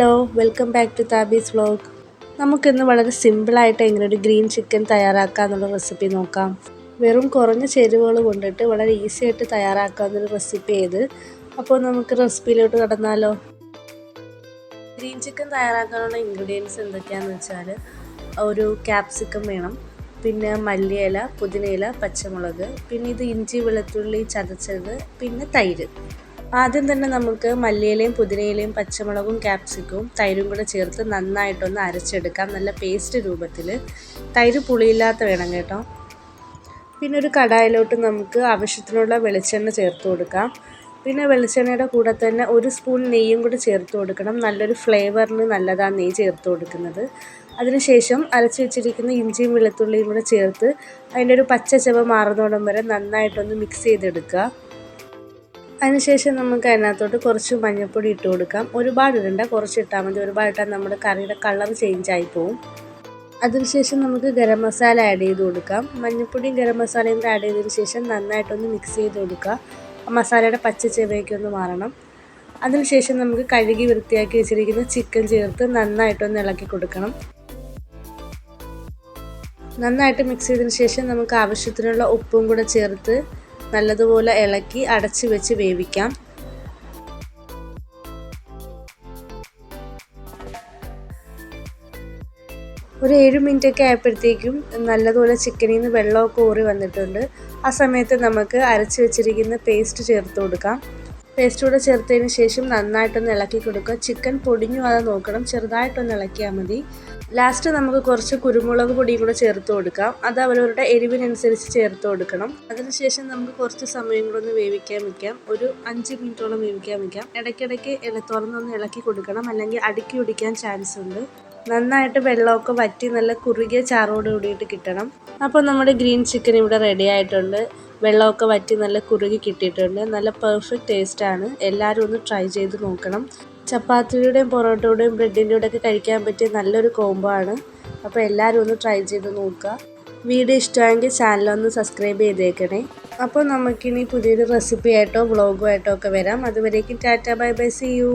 Hello welcome back to Thabees vlog നമുക്കിന്ന് വളരെ സിമ്പിളായിട്ട് എങ്ങനെ ഒരു ഗ്രീൻ ചിക്കൻ തയ്യാറാക്കാമെന്നുള്ള റെസിപ്പി നോക്കാം. വെറും കുറഞ്ഞ ചേരുവകൾ കൊണ്ടിട്ട് വളരെ ഈസി ആയിട്ട് തയ്യാറാക്കാവുന്നൊരു റെസിപ്പി ഏത്? അപ്പോൾ നമുക്ക് റെസിപ്പിയിലോട്ട് കടന്നാലോ. ഗ്രീൻ ചിക്കൻ തയ്യാറാക്കാനുള്ള ഇൻഗ്രീഡിയൻസ് എന്തൊക്കെയാണെന്ന് വെച്ചാൽ ഒരു ക്യാപ്സിക്കം വേണം പിന്നെ മല്ലിയില പുതിനയില പച്ചമുളക് പിന്നെ ഇത് ഇഞ്ചി വെളുത്തുള്ളി ചതച്ചത് പിന്നെ തൈര്. ആദ്യം തന്നെ നമുക്ക് മല്ലിയിലയും പുതിനയിലയും പച്ചമുളകും ക്യാപ്സിക്കവും തൈരും കൂടെ ചേർത്ത് നന്നായിട്ടൊന്ന് അരച്ചെടുക്കാം. നല്ല പേസ്റ്റ് രൂപത്തിൽ. തൈര് പുളിയില്ലാത്ത വേണം കേട്ടോ. പിന്നെ ഒരു കടായിലോട്ട് നമുക്ക് ആവശ്യത്തിനുള്ള വെളിച്ചെണ്ണ ചേർത്ത് കൊടുക്കാം. പിന്നെ വെളിച്ചെണ്ണയുടെ കൂടെ തന്നെ ഒരു സ്പൂൺ നെയ്യും കൂടി ചേർത്ത് കൊടുക്കണം. നല്ലൊരു ഫ്ലേവറിന് നല്ലതാണ് നെയ്യ് ചേർത്ത് കൊടുക്കുന്നത്. അതിനുശേഷം അരച്ച് വെച്ചിരിക്കുന്ന ഇഞ്ചിയും വെളുത്തുള്ളിയും കൂടെ ചേർത്ത് അതിന്റെ ഒരു പച്ച ചെവ മാറുന്നോടം വരെ നന്നായിട്ടൊന്ന് മിക്സ് ചെയ്തെടുക്കുക. അതിനുശേഷം നമുക്ക് അതിനകത്തോട്ട് കുറച്ച് മഞ്ഞൾപ്പൊടി ഇട്ട് കൊടുക്കാം. ഒരുപാട് ഇടണ്ട കുറച്ച് ഇട്ടാൽ മതി. ഒരുപാട് ഇട്ടാൽ നമ്മുടെ കറിയുടെ കളർ ചേഞ്ച് ആയി പോവും. അതിനുശേഷം നമുക്ക് ഗരം മസാല ആഡ് ചെയ്ത് കൊടുക്കാം. മഞ്ഞൾപ്പൊടിയും ഗരം മസാലയും കൂടെ ആഡ് ചെയ്തതിന് ശേഷം നന്നായിട്ടൊന്ന് മിക്സ് ചെയ്ത് കൊടുക്കുക. മസാലയുടെ പച്ച ചെവയൊക്കെ ഒന്ന് മാറണം. അതിനുശേഷം നമുക്ക് കഴുകി വൃത്തിയാക്കി വെച്ചിരിക്കുന്ന ചിക്കൻ ചേർത്ത് നന്നായിട്ടൊന്ന് ഇളക്കി കൊടുക്കണം. നന്നായിട്ട് മിക്സ് ചെയ്തതിന് ശേഷം നമുക്ക് ആവശ്യത്തിനുള്ള ഉപ്പും കൂടെ ചേർത്ത് നല്ലതുപോലെ ഇളക്കി അടച്ച് വെച്ച് വേവിക്കാം. ഒരു ഏഴ് മിനിറ്റൊക്കെ ആയപ്പോഴത്തേക്കും നല്ലതുപോലെ ചിക്കനിൽ നിന്ന് വെള്ളമൊക്കെ ഊറി വന്നിട്ടുണ്ട്. ആ സമയത്ത് നമുക്ക് അരച്ച് വെച്ചിരിക്കുന്ന പേസ്റ്റ് ചേർത്ത് കൊടുക്കാം. പേസ്റ്റ് കൂടെ ചേർത്തതിന് ശേഷം നന്നായിട്ടൊന്ന് ഇളക്കി കൊടുക്കുക. ചിക്കൻ പൊടിഞ്ഞു അത് നോക്കണം. ചെറുതായിട്ടൊന്ന് ഇളക്കിയാൽ മതി. ലാസ്റ്റ് നമുക്ക് കുറച്ച് കുരുമുളക് പൊടിയും കൂടെ ചേർത്ത് കൊടുക്കാം. അത് അവരവരുടെ എരിവിനനുസരിച്ച് ചേർത്ത് കൊടുക്കണം. അതിനുശേഷം നമുക്ക് കുറച്ച് സമയം കൂടെ ഒന്ന് വേവിക്കാൻ വെക്കാം. ഒരു അഞ്ച് മിനിറ്റോളം വേവിക്കാൻ വെക്കാം. ഇടയ്ക്കിടയ്ക്ക് തുറന്നൊന്ന് ഇളക്കി കൊടുക്കണം. അല്ലെങ്കിൽ അടുക്കി ഒടിക്കാൻ ചാൻസ് ഉണ്ട്. നന്നായിട്ട് വെള്ളമൊക്കെ വറ്റി നല്ല കുറുകിയ ചാറോട് കൂടിയിട്ട് കിട്ടണം. അപ്പോൾ നമ്മുടെ ഗ്രീൻ ചിക്കൻ ഇവിടെ റെഡി ആയിട്ടുണ്ട്. വെള്ളമൊക്കെ വറ്റി നല്ല കുറുകി കിട്ടിയിട്ടുണ്ട്. നല്ല പെർഫെക്റ്റ് ടേസ്റ്റ് ആണ്. എല്ലാവരും ഒന്ന് ട്രൈ ചെയ്ത് നോക്കണം. ചപ്പാത്തിയുടെയും പൊറോട്ടയുടെയും ബ്രെഡിന്റെ ഒക്കെ കഴിക്കാൻ പറ്റിയ നല്ലൊരു കോംബോ ആണ്. അപ്പോൾ എല്ലാവരും ഒന്ന് ട്രൈ ചെയ്ത് നോക്കുക. വീഡിയോ ഇഷ്ടമായെങ്കിൽ ചാനലൊന്ന് സബ്സ്ക്രൈബ് ചെയ്തേക്കണേ. അപ്പോൾ നമുക്കിനി പുതിയൊരു റെസിപ്പി ആയിട്ടോ ആയിട്ടോ ഒക്കെ വരാം. അതുവരേക്കും tata bye bye see you